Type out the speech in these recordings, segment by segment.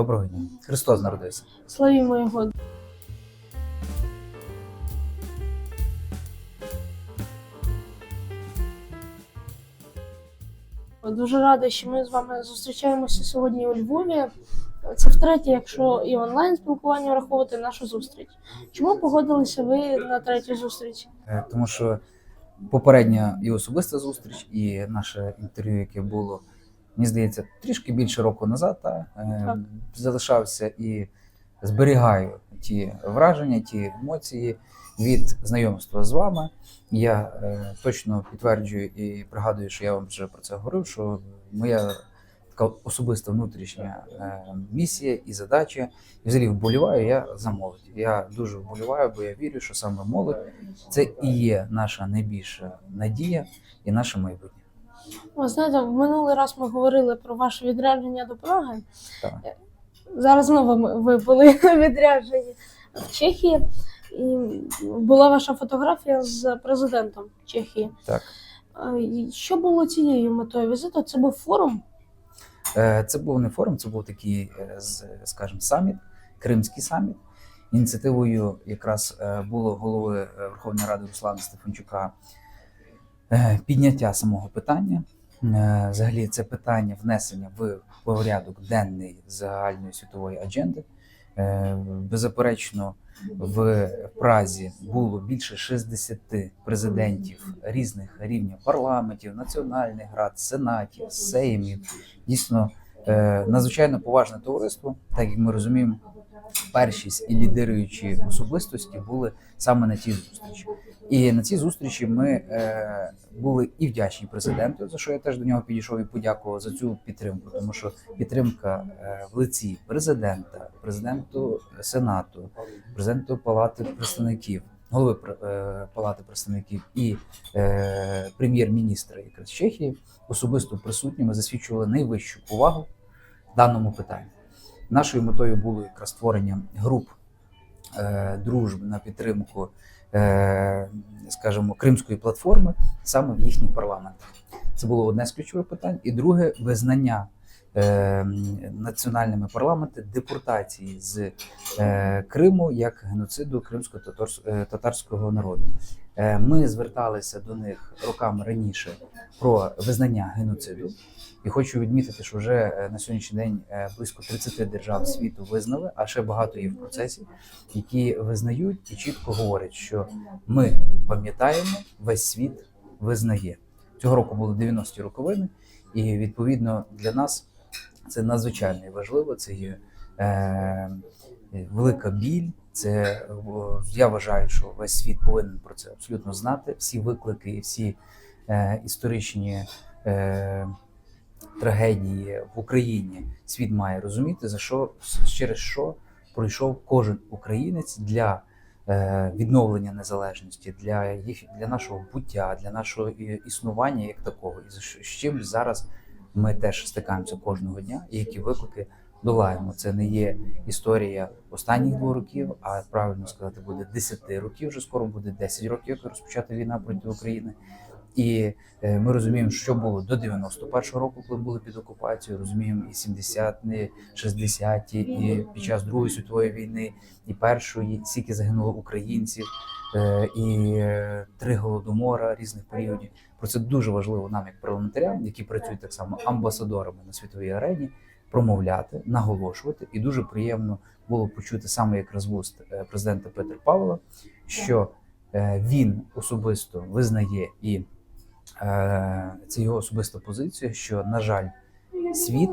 Доброго дня. Христос народився. Славімо його. Дуже радий, що ми з вами зустрічаємося сьогодні у Львові. Це втретє, якщо і онлайн спілкування враховувати нашу зустріч. Чому погодилися ви на третю зустріч? Е, Тому що попередня і особиста зустріч, і наше інтерв'ю, яке було, мені здається, трішки більше року назад, та, е, залишався і зберігаю ті враження, ті емоції від знайомства з вами. Я е, точно підтверджую і пригадую, що я вам вже про це говорив, що моя така особиста внутрішня е, місія і задача, і взагалі вболіваю я за молодь. Я дуже вболіваю, бо я вірю, що саме молодь це і є наша найбільша надія і наше майбутнє. Ви знаєте, в минулий раз ми говорили про ваше відрядження до Праги. Так. Зараз знову ви були відряджені в Чехії. І була ваша фотографія з президентом Чехії. Так. Що було цією метою візиту? Це був форум. Е, Це був не форум, це був такий, е, скажімо, саміт, Кримський саміт. Ініціативою якраз е, було голови Верховної Ради Руслана Стефанчука підняття самого питання. Е, Взагалі, це питання внесення в порядок денний загальної світової адженди. Е, Беззаперечно, в Празі було більше 60 президентів різних рівнів парламентів, національних рад, сенатів, сеймів. Дійсно, е, надзвичайно поважне товариство, так як ми розуміємо, першість і лідируючі особистості були саме на цій зустрічі. І на цій зустрічі ми е, були і вдячні президенту, за що я теж до нього підійшов і подякував за цю підтримку, тому що підтримка е, в лиці президента, президенту Сенату, президенту Палати представників, голови е, Палати представників і е, прем'єр-міністра якраз Чехії особисто присутніми засвідчували найвищу повагу даному питанню. Нашою метою було якраз створення груп е, дружб на підтримку, е, скажімо, кримської платформи саме в їхніх парламентах. Це було одне з ключових питань. І друге визнання е, національними парламентами депортації з Криму як геноциду кримсько-татарського народу. Ми зверталися до них роками раніше про визнання геноциду. І хочу відмітити, що вже е, на сьогоднішній день е, близько 30 держав світу визнали, а ще багато є в процесі, які визнають і чітко говорять, що ми пам'ятаємо, весь світ визнає. Цього року було 90-ті роковини, і відповідно для нас це надзвичайно важливо. Це є е, велика біль. Це я вважаю, що весь світ повинен про це абсолютно знати. Всі виклики всі е, історичні. Е, трагедії в Україні світ має розуміти, за що через що пройшов кожен українець для е, відновлення незалежності, для їх для нашого буття, для нашого існування як такого, і за з чим зараз ми теж стикаємося кожного дня, і які виклики долаємо. Це не є історія останніх двох років, а правильно сказати, буде 10 років. Вже скоро буде 10 років, як розпочата війна проти України. І е, ми розуміємо, що було до 91-го року, коли були під окупацією. Розуміємо і 70-ті, 60-ті, і під час Другої світової війни, і першої, скільки загинуло українців, е, і е, три голодомора різних періодів. Про це дуже важливо нам, як парламентарям, які працюють так само амбасадорами на світовій арені, промовляти, наголошувати. І дуже приємно було почути саме якраз вуст президента Петра Павла, що він особисто визнає і це його особиста позиція, що, на жаль, світ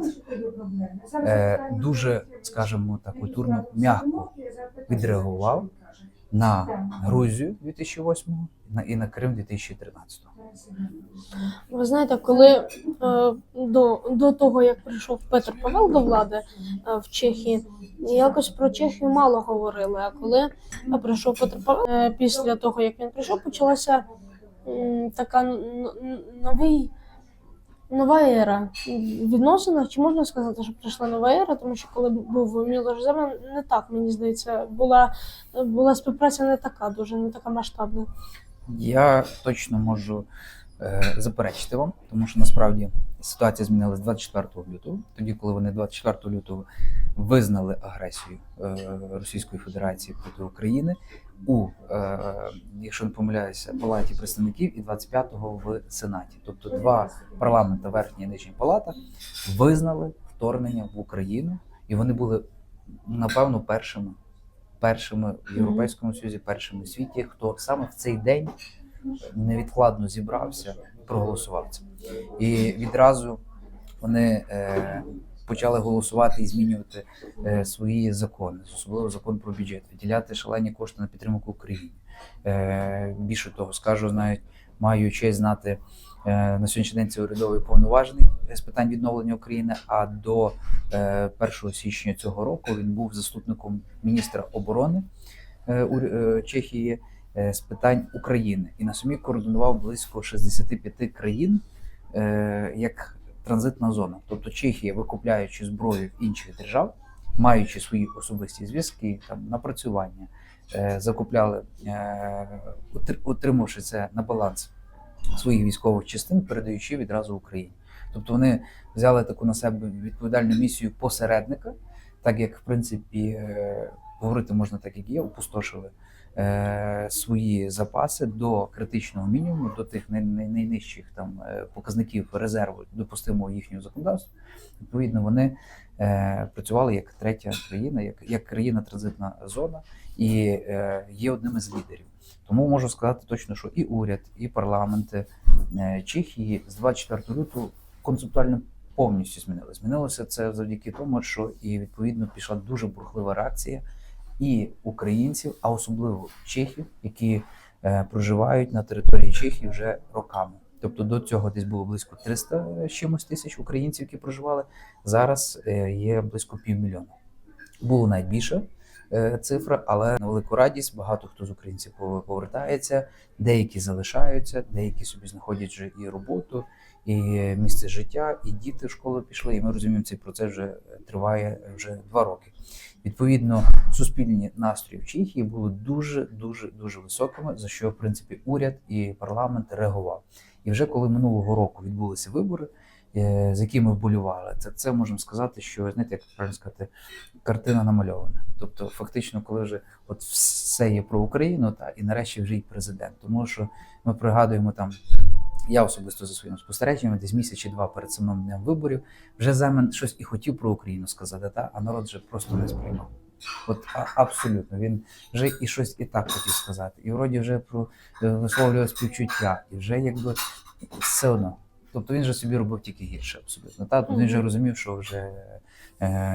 е, дуже, скажімо так, культурно м'яко відреагував на Грузію 2008 на- і на Крим 2013. Ви знаєте, коли е, до, до того, як прийшов Петр Павел до влади е, в Чехії, якось про Чехію мало говорили. А коли е, прийшов Петр Павел, е, після того, як він прийшов, почалася така новий. Нова ера відносина. чи можна сказати, що прийшла нова ера, тому що коли був Мілош Земан, не так мені здається, була, була співпраця не така, дуже не така масштабна. Я точно можу заперечити вам, тому що насправді ситуація змінилась 24 лютого, тоді, коли вони 24 лютого визнали агресію е, Російської Федерації проти України у, е, якщо не помиляюся, палаті представників і 25-го в Сенаті. Тобто два парламента, верхня і нижня палата, визнали вторгнення в Україну, і вони були напевно першими, першими в Європейському Союзі, першими в світі, хто саме в цей день невідкладно зібрався проголосував це. І відразу вони е, почали голосувати і змінювати е, свої закони, особливо закон про бюджет, виділяти шалені кошти на підтримку України. Е, більше того, скажу, навіть маю честь знати е, на сьогоднішній день це урядовий повноважений з питань відновлення України. А до е, 1 січня цього року він був заступником міністра оборони е, е, Чехії е, з питань України і на сумі координував близько 65 країн е, як транзитна зона. Тобто Чехія, викупляючи зброю в інших держав, маючи свої особисті зв'язки, там напрацювання, е, закупляли, е, утримавши це на баланс своїх військових частин, передаючи відразу Україні. Тобто вони взяли таку на себе відповідальну місію посередника, так як в принципі е, говорити можна так, як є, опустошили е, свої запаси до критичного мінімуму, до тих най- най- найнижчих там е, показників резерву допустимого їхнього законодавства. Відповідно, вони е, працювали як третя країна, як, як країна транзитна зона, і е, є одним із лідерів. Тому можу сказати точно, що і уряд, і парламенти е, Чехії з 24 лютого концептуально повністю змінили. Змінилося це завдяки тому, що і відповідно пішла дуже бурхлива реакція і українців, а особливо чехів, які е, проживають на території Чехії вже роками. Тобто до цього десь було близько 300 чимось тисяч українців, які проживали. Зараз е, є близько півмільйона. Було навіть більше е, цифра, але на велику радість багато хто з українців пов- повертається, деякі залишаються, деякі собі знаходять вже і роботу, і місце життя, і діти в школу пішли. І ми розуміємо, цей процес вже триває вже два роки. Відповідно, суспільні настрої в Чехії були дуже дуже дуже високими, за що в принципі уряд і парламент реагував. І вже коли минулого року відбулися вибори, е, з якими вболювали, це, це можемо сказати, що знаєте, як правильно сказати, картина намальована. Тобто, фактично, коли вже от все є про Україну, та і нарешті вже і президент. Тому що ми пригадуємо там. Я особисто за своїм спостереженням, десь місяць чи два перед самим днем виборів, вже Земен щось і хотів про Україну сказати, та а народ вже просто не сприймав. От а, абсолютно він вже і щось і так хотів сказати, і вроді вже про е, висловлював співчуття, і вже якби все одно. Тобто він же собі робив тільки гірше, абсолютно. Та Тобто він вже розумів, що вже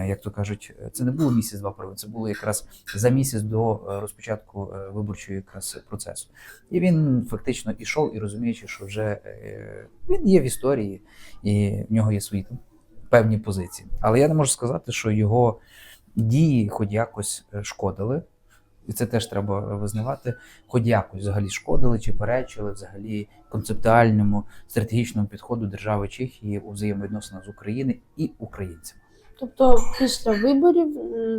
як то кажуть, це не було місяць-два провин, це було якраз за місяць до е, розпочатку е, виборчого якраз процесу. І він фактично ішов і розуміючи, що вже е, він є в історії, і в нього є свої там певні позиції. Але я не можу сказати, що його дії хоч якось е, шкодили. І це теж треба визнавати, хоч якось взагалі шкодили чи перечили взагалі концептуальному стратегічному підходу держави Чехії у взаємовідносинах з України і українцями. Тобто після виборів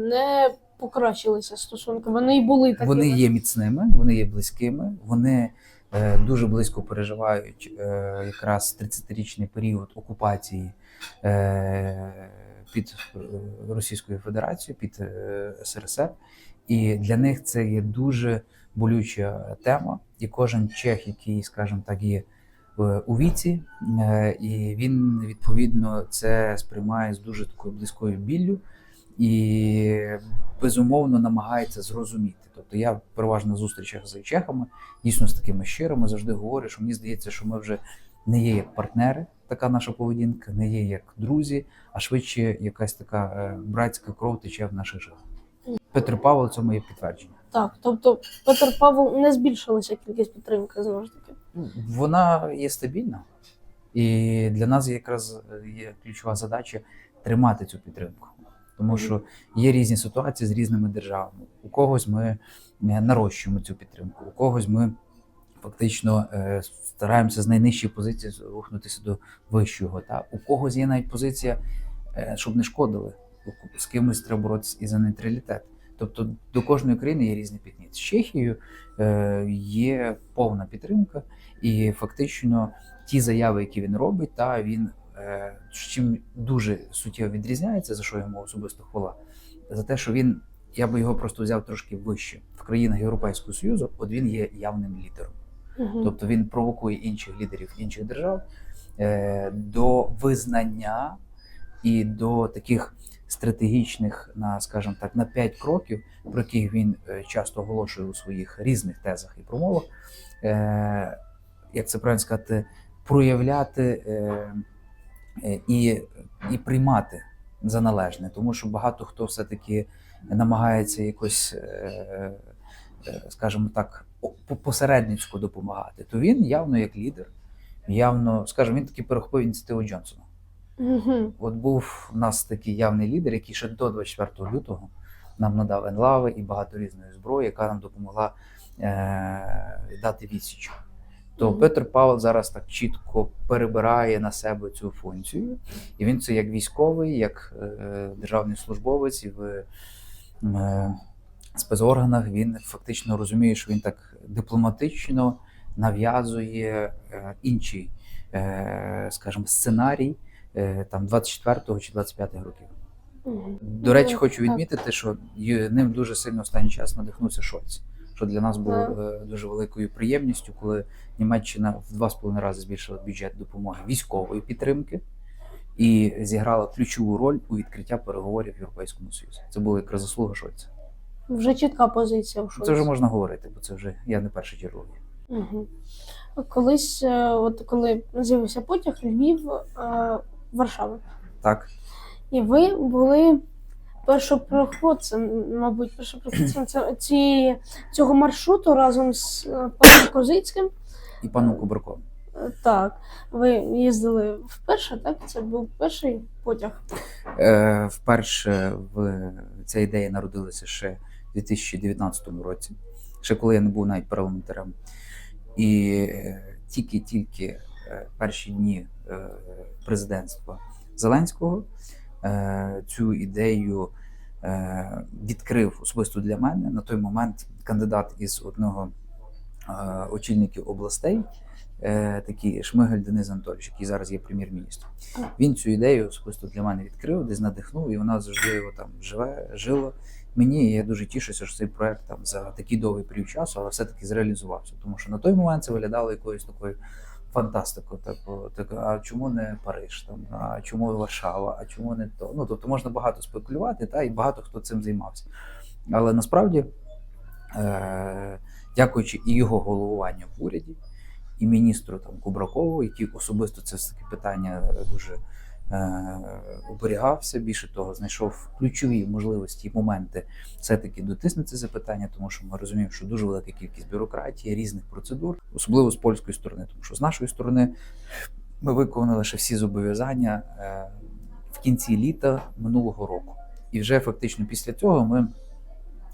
не покращилися стосунки. Вони й були такими. Вони є міцними, вони є близькими, вони е, дуже близько переживають е, якраз 30-річний період окупації е, під е, Російською Федерацією, під е, СРСР. І для них це є дуже болюча тема. І кожен чех, який, скажімо так, є у віці, е, і він відповідно це сприймає з дуже такою близькою біллю і безумовно намагається зрозуміти. Тобто я переважно на зустрічах з чехами, дійсно з такими щирими, завжди говорю, що мені здається, що ми вже не є як партнери, така наша поведінка, не є як друзі, а швидше якась така е, братська кров тече в наших жилах. Петр Павло цьому є підтвердження. Так, тобто Петр Павел не збільшилася кількість підтримки знову ж таки. Вона є стабільна, і для нас якраз є ключова задача тримати цю підтримку. Тому що є різні ситуації з різними державами. У когось ми е, нарощуємо цю підтримку, у когось ми фактично е, стараємося з найнижчої позиції рухнутися до вищого. Та у когось є навіть позиція, е, щоб не шкодили. з кимось треба боротися і за нейтралітет. Тобто до кожної країни є різний підхід. З Чехією е, є повна підтримка, і фактично ті заяви, які він робить, та він е, чим дуже суттєво відрізняється, за що йому особисто хвала, за те, що він, я би його просто взяв трошки вище в країнах Європейського Союзу, от він є явним лідером. Мгм. Тобто він провокує інших лідерів інших держав е, до визнання і до таких стратегічних, на скажімо так, на 5 кроків, про яких він е, часто оголошує у своїх різних тезах і промовах, е, як це правильно сказати, проявляти е, і, і приймати за належне, тому що багато хто все-таки намагається якось, скажімо так, о- по- посередницько допомагати, то він явно як лідер, явно, скажімо, він таки перехопив ініціативу Джонсона. Мгм. От був у нас такий явний лідер, який ще до 24 лютого нам надав енлави і багато різної зброї, яка нам допомогла е- дати відсіч. То Мгм. Петр Павел зараз так чітко перебирає на себе цю функцію, і він це як військовий, як е, державний службовець і в е, спецорганах він фактично розуміє, що він так дипломатично нав'язує е, інший, е, скажімо, сценарій там 24 чи 25 років. До речі, Ну, хочу відмітити, що ним дуже сильно останній час надихнувся Шольц. Що для нас було е, дуже великою приємністю, коли Німеччина в два з половиною рази збільшила бюджет допомоги військової підтримки і зіграла ключову роль у відкриття переговорів в Європейському Союзі. Це була якраз заслуга Шольца. Вже чітка позиція в Шольца. Це вже можна говорити, бо це вже я не перший черговий. Угу. Колись, е, от коли з'явився потяг Львів, Варшава. Так, І ви були першопроходцем, мабуть, першопроходцем ці, цього маршруту разом з е, паном Козицьким. і пану Кубракову. Е, Так, ви їздили вперше, так? Це був перший потяг. Е, вперше в ця ідея народилася ще в 2019 році, ще коли я не був навіть парламентарем. І е, тільки-тільки перші дні е, президентства Зеленського е, цю ідею е, відкрив особисто для мене на той момент кандидат із одного е, очільників областей, е, такий Шмигель Денис Анатольович, який зараз є прем'єр-міністром. Він цю ідею особисто для мене відкрив, десь надихнув, і вона завжди його там живе, жила. Мені я дуже тішуся, що цей проект там за такий довгий період часу, але все-таки зреалізувався. Тому що на той момент це виглядало якоюсь такою фантастикою. Типу, так, а чому не Париж? Там, а чому Варшава, а чому не то? Ну тобто можна багато спекулювати, та і багато хто цим займався. Але насправді, е- дякуючи і його головуванню в уряді, і міністру там Кубракову, який особисто це таке питання дуже оберігався. Більше того, знайшов ключові можливості і моменти все-таки дотиснути це питання, тому що ми розуміємо, що дуже велика кількість бюрократії, різних процедур, особливо з польської сторони, тому що з нашої сторони ми виконали лише всі зобов'язання е, в кінці літа минулого року. І вже фактично після цього ми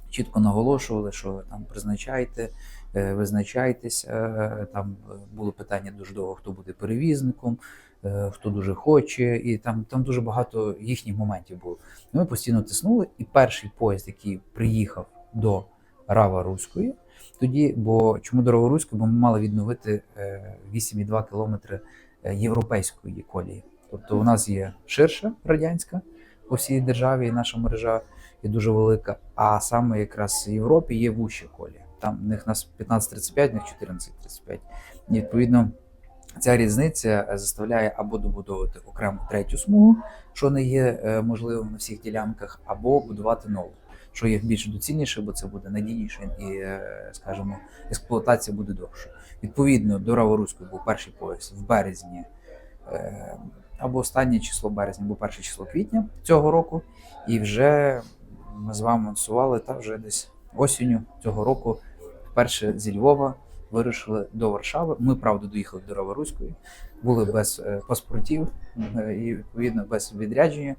чітко наголошували, що там призначайте, е, визначайтеся. е, Там е, було питання дуже довго, хто буде перевізником, е, хто дуже хоче, і там, там дуже багато їхніх моментів було. Ми постійно тиснули, і перший поїзд, який приїхав до Рава Руської, тоді, бо чому до Рава Руської? Бо ми мали відновити е, 8,2 кілометри е, європейської колії. Тобто у нас є ширша радянська по всій державі, і наша мережа є дуже велика. А саме якраз в Європі є вуща колія. Там в них нас 15.35, в них 14.35. І відповідно ця різниця е, заставляє або добудовувати окрему третю смугу, що не є е, можливим на всіх ділянках, або будувати нову, що є більш доцільніше, бо це буде надійніше і, е, скажімо, експлуатація буде довше. Відповідно, до Раворуської був перший пояс в березні. Або останнє число березня, або перше число квітня цього року, і вже ми з вами анонсували та вже десь осінню цього року вперше зі Львова вирушили до Варшави. Ми правда доїхали до Раворуської, були без е, паспортів е, і відповідно без відрядження,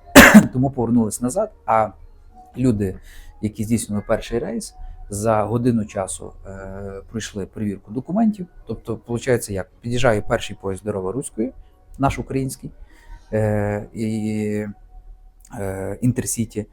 тому повернулись назад. А люди, які здійснили перший рейс, за годину часу е, пройшли перевірку документів. Тобто, виходить, як під'їжджає перший поїзд до Раворуської, наш український, е, і е, Інтерсіті.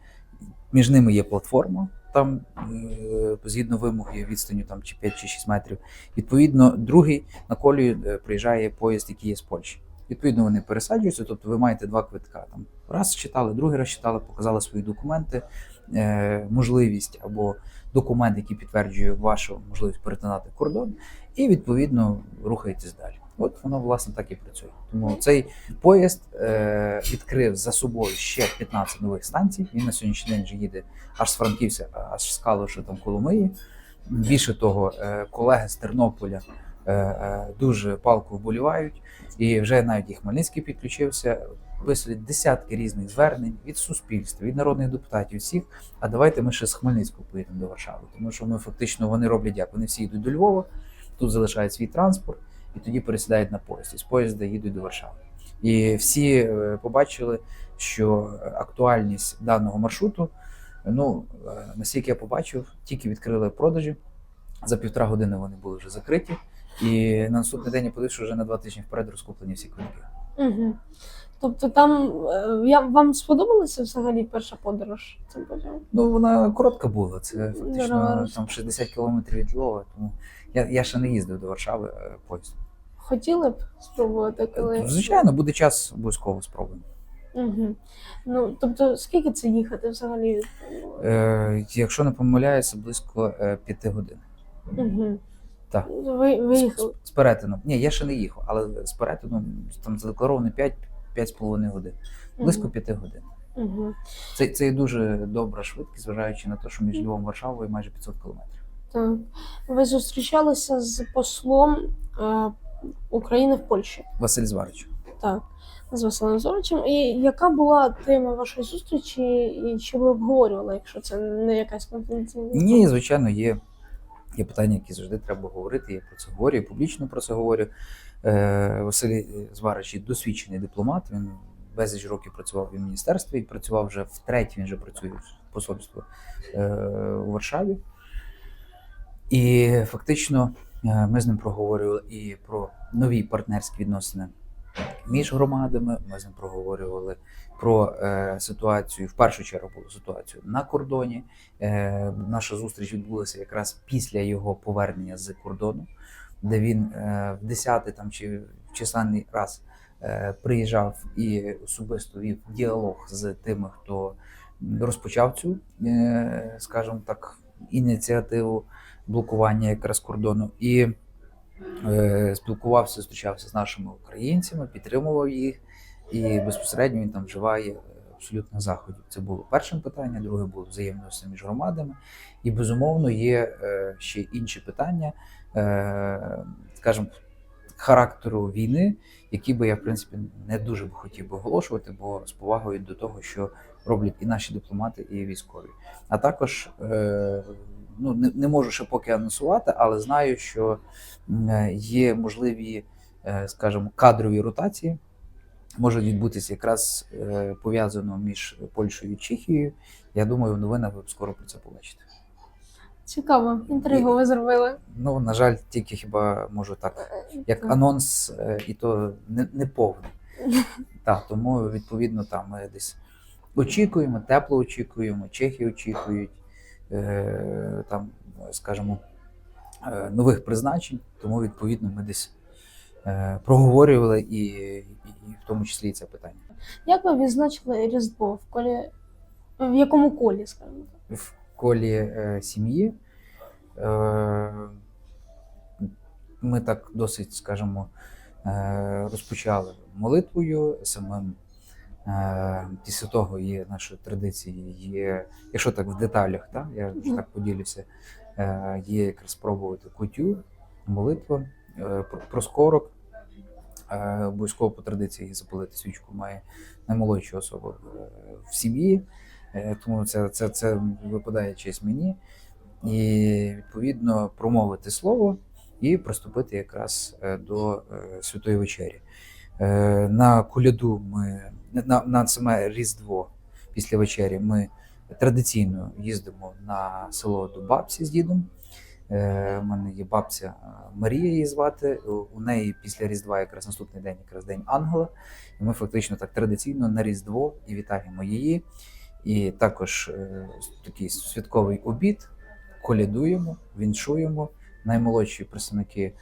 Між ними є платформа, там е, згідно вимоги відстанню там чи 5 чи 6 метрів. Відповідно, другий на колію е, приїжджає поїзд, який є з Польщі. Відповідно, вони пересаджуються, тобто ви маєте два квитка. Там раз читали, другий раз читали, показали свої документи, е, можливість або документ, який підтверджує вашу можливість перетинати кордон, і відповідно рухаєтесь далі. От воно власне так і працює. Тому цей поїзд е, відкрив за собою ще 15 нових станцій. Він на сьогоднішній день вже їде аж з Франківська, аж з Калуша там Коломиї. Більше того, е, колеги з Тернополя е, е, дуже палко вболівають, і вже навіть і Хмельницький підключився. Висловлять десятки різних звернень від суспільства, від народних депутатів, всіх. А давайте ми ще з Хмельницького поїдемо до Варшави. Тому що ми фактично вони роблять як? Вони всі йдуть до Львова, тут залишають свій транспорт і тоді пересідають на поїзд. І з поїзда їдуть до Варшави. І всі е, побачили, що актуальність даного маршруту, ну е, наскільки я побачив, тільки відкрили продажі. За півтора години вони були вже закриті. І на наступний день я подивився, що вже на два тижні вперед розкуплені всі квитки. Угу. Тобто там е, я, вам сподобалася взагалі перша подорож цим потягом? Ну, вона коротка була. Це фактично там 60 кілометрів від Львова. Тому я, я ще не їздив до Варшави е, поїздом. Хотіли б спробувати, коли. Звичайно, буде час, обов'язково спробуємо. Угу. Ну, тобто, скільки це їхати взагалі? Е, якщо не помиляюся, близько е, п'яти годин. Угу. Так. Ви, ви їхали. З перетином. Ні, я ще не їхав, але з перетином там задекларовано 5 5,5 годин. Близько 5 годин. Угу. Це, це є дуже добра швидкість, зважаючи на те, що між Львовом і Варшавою майже 500 кілометрів. Так. Ви зустрічалися з послом е, України в Польщі. Василь Зварич. Так, з Василем Зоричем. І яка була тема вашої зустрічі, і чи ви обговорювали, якщо це не якась конфіденційна? Ні, звичайно, є, є питання, які завжди треба говорити. Я про це говорю, і публічно про це говорю. Е, Василь Зварич є досвідчений дипломат. Він безліч років працював в міністерстві, і працював вже втретє, він вже працює в посольстві е, у Варшаві. І фактично е, ми з ним проговорювали і про нові партнерські відносини між громадами. Ми з ним проговорювали про е, ситуацію, в першу чергу було ситуацію на кордоні. Е, наша зустріч відбулася якраз після його повернення з кордону, де він в десятий там чи в численний раз приїжджав і особисто вів діалог з тими, хто розпочав цю, скажімо так, ініціативу блокування якраз кордону. І е, спілкувався, зустрічався з нашими українцями, підтримував їх, і безпосередньо він там вживає е, абсолютно заходів. Це було першим питання, друге було взаємності між громадами. І безумовно є е, ще інші питання, е, скажімо, характеру війни, які би я, в принципі, не дуже б хотів би оголошувати, бо з повагою до того, що роблять і наші дипломати, і військові. А також е, ну, не, не можу ще поки анонсувати, але знаю, що є можливі, е, скажімо, кадрові ротації. Можуть відбутися якраз е, пов'язано між Польщею і Чехією. Я думаю, в новинах ви скоро про це побачите. Цікаво, інтригу ви зробили. Ну, на жаль, тільки хіба можу так, як анонс, е, і то не, не повний. Так, тому відповідно там ми десь очікуємо, тепло очікуємо, чехи очікують, е, там, скажімо, е, нових призначень. Тому відповідно ми десь е, проговорювали і, і, і в тому числі і це питання. Як ви відзначили Різдво в колі в якому колі, скажімо так? в колі е, сім'ї. Е, ми так досить, скажімо, е, розпочали молитвою самим. Після того є нашою традицією, є, якщо так в деталях, так, я вже так поділюся, є якраз спробувати кутю, молитва, про- проскорок. Обов'язково по традиції запалити свічку має наймолодша особа в, в сім'ї. Е, Тому це, це, це випадає честь мені. І відповідно промовити слово і приступити якраз е, до е, святої вечері. На коляду ми на, на саме Різдво після вечері ми традиційно їздимо на село до бабці з дідом. У мене є бабця Марія її звати. У неї після Різдва якраз наступний день, якраз день ангела. І ми фактично так традиційно на Різдво і вітаємо її. І також е, такий святковий обід, колядуємо, віншуємо. Наймолодші представники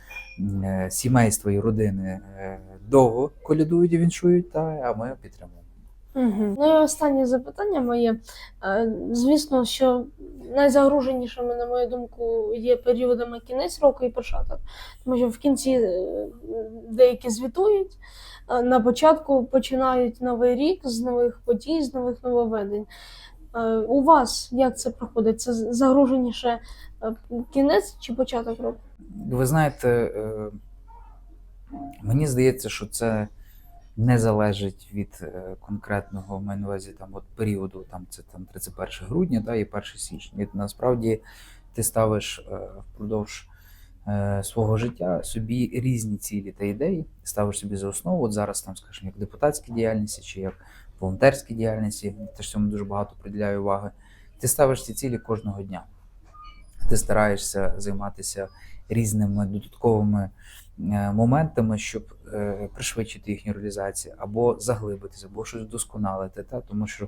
е, сімейства і родини е, довго колядують і віншують, та, а ми підтримуємо. Угу. Ну і останнє запитання моє. Е, Звісно, що найзагруженішими, на мою думку, є періодами кінець року і початок. Тому що в кінці е, деякі звітують, на початку починають новий рік з нових подій, з нових нововведень. Е, У вас як це проходить? Це загруженіше кінець чи початок року? Ви знаєте, мені здається, що це не залежить від е, конкретного маю на увазі там от періоду, там це там 31 грудня, да, і 1 січня. І насправді ти ставиш е, впродовж е, свого життя собі різні цілі та ідеї, ставиш собі за основу. От зараз там, скажімо, як депутатській діяльності чи як волонтерській діяльності, теж цьому дуже багато приділяю уваги. Ти ставиш ці цілі кожного дня. Ти стараєшся займатися різними додатковими моментами, щоб пришвидшити їхню реалізацію, або заглибитися, або щось вдосконалити. Та? Тому що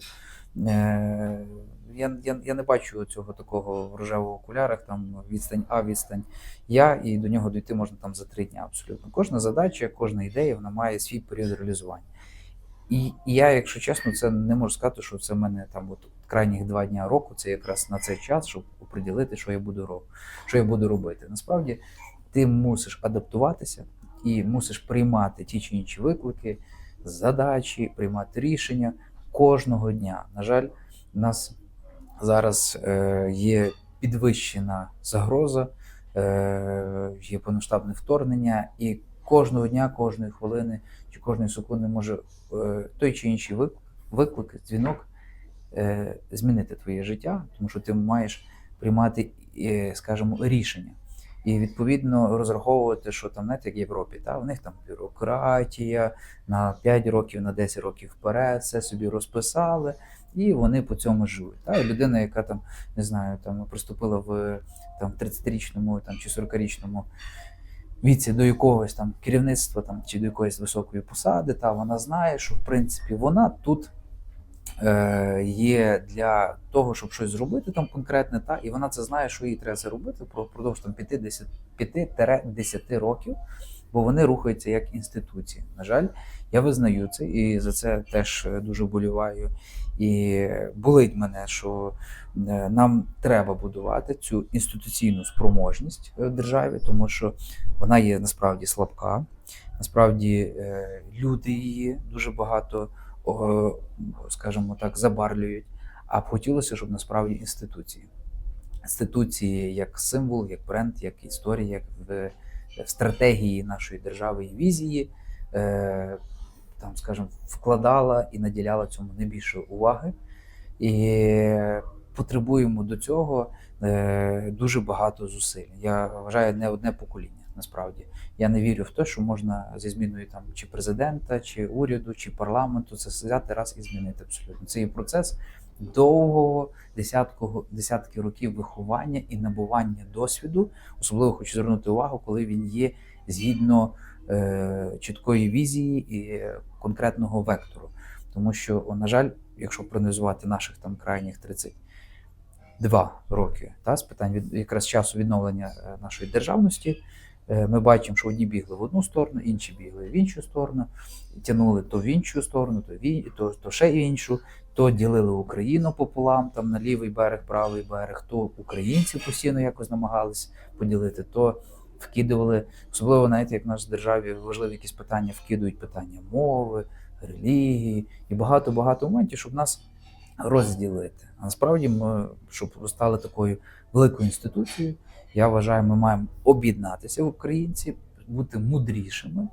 е, я, я, я не бачу цього такого в рожевого окулярах, там відстань А, відстань Я, і до нього дійти можна там за три дні абсолютно. Кожна задача, кожна ідея, вона має свій період реалізування. І, і я, якщо чесно, це не можу сказати, що це в мене там от крайніх два дня року, це якраз на цей час, щоб оприділити, що я буду що я буду робити. Насправді ти мусиш адаптуватися і мусиш приймати ті чи інші виклики, задачі, приймати рішення кожного дня. На жаль, у нас зараз е, є підвищена загроза, е, є повноштабне вторгнення, і кожного дня, кожної хвилини чи кожної секунди може е, той чи інший виклик, дзвінок змінити твоє життя, тому що ти маєш приймати, скажімо, рішення. І відповідно розраховувати, що там знаєте, як в Європі, та у них там бюрократія на 5 років, на 10 років вперед, все собі розписали, і вони по цьому живуть. Та і людина, яка там не знаю, там приступила в там 30-річному там чи 40-річному віці до якогось там керівництва там чи до якоїсь високої посади, та вона знає, що в принципі вона тут є для того, щоб щось зробити там конкретне, та і вона це знає, що їй треба це робити впродовж там 5-10 років, бо вони рухаються як інституції. На жаль, я визнаю це і за це теж е, дуже боліваю. І болить мене, що е, нам треба будувати цю інституційну спроможність е, в державі, тому що вона є насправді слабка. Насправді е, люди її дуже багато, скажімо так, забарлюють. А б хотілося, щоб насправді інституції. Інституції як символ, як бренд, як історія, як в, стратегії нашої держави і візії, е, там, скажімо, вкладала і наділяла цьому не більше уваги. І потребуємо до цього е, дуже багато зусиль. Я вважаю, не одне покоління. Насправді я не вірю в те, що можна зі зміною там чи президента, чи уряду, чи парламенту це взяти раз і змінити абсолютно. Це є процес довгого десятку десятки років виховання і набування досвіду. Особливо хочу звернути увагу, коли він є згідно е, чіткої візії і конкретного вектору. Тому що, о, на жаль, якщо проаналізувати наших там крайніх 32 роки, та з питань від якраз часу відновлення е, нашої державності, ми бачимо, що одні бігли в одну сторону, інші бігли в іншу сторону, тягнули то в іншу сторону, то в то, то ще в іншу, то ділили Україну пополам, там на лівий берег, правий берег, то українці постійно якось намагались поділити, то вкидували, особливо навіть як в нашій державі важливі якісь питання вкидують питання мови, релігії. І багато-багато моментів, щоб нас розділити. А насправді ми, щоб стали такою великою інституцією, я вважаю, ми маємо об'єднатися українці, бути мудрішими,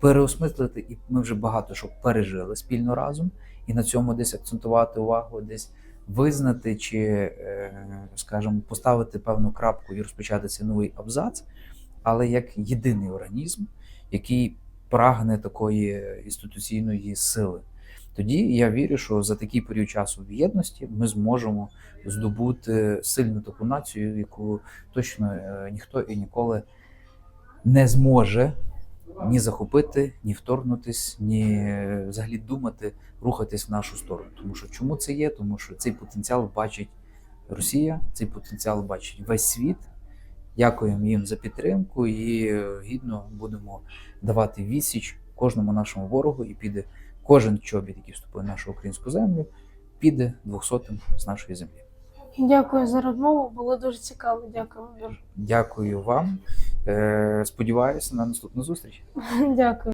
переосмислити, і ми вже багато що пережили спільно разом, і на цьому десь акцентувати увагу, десь визнати чи, е, скажімо, поставити певну крапку і розпочати цей новий абзац, але як єдиний організм, який прагне такої інституційної сили. Тоді я вірю, що за такий період часу в єдності ми зможемо здобути сильну таку націю, яку точно е, ніхто і ніколи не зможе ні захопити, ні вторгнутись, ні е, взагалі думати, рухатись в нашу сторону. Тому що чому це є? Тому що цей потенціал бачить Росія, цей потенціал бачить весь світ. Дякуємо їм за підтримку і е, гідно будемо давати відсіч кожному нашому ворогу, і піде кожен чобіт, який вступує в нашу українську землю, піде двохсотим з нашої землі. Дякую за розмову, було дуже цікаво. Дякую дуже. Дякую вам. Е, Сподіваюся на наступну зустріч. Дякую.